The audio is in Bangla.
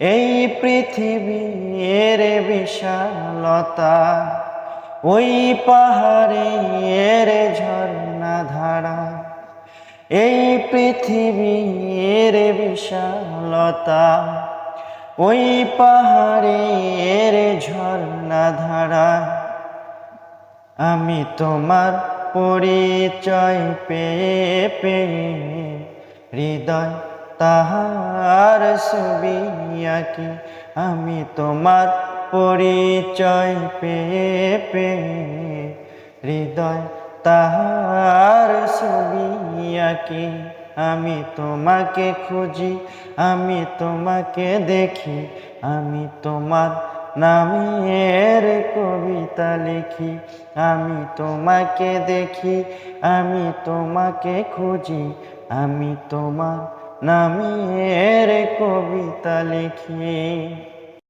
এই পৃথিবীর বিশালতা, ওই পাহাড়ের ঝর্ণা ধারা, এই পৃথিবীর বিশালতা, ওই পাহাড়ের ঝর্ণা ধারা। আমি তোমার পরিচয় পেয়ে পেয়ে হৃদয় তাহার ছবি আঁকি আমি তোমার পরিচয় পেয়ে পেয়ে হৃদয় তাহার ছবি আঁকি আমি তোমাকে খুঁজি, আমি তোমাকে দেখি, আমি তোমার নামের কবিতা লিখি, আমি তোমাকে দেখি, আমি তোমাকে খুঁজি, আমি তোমার নামের কবিতা লিখি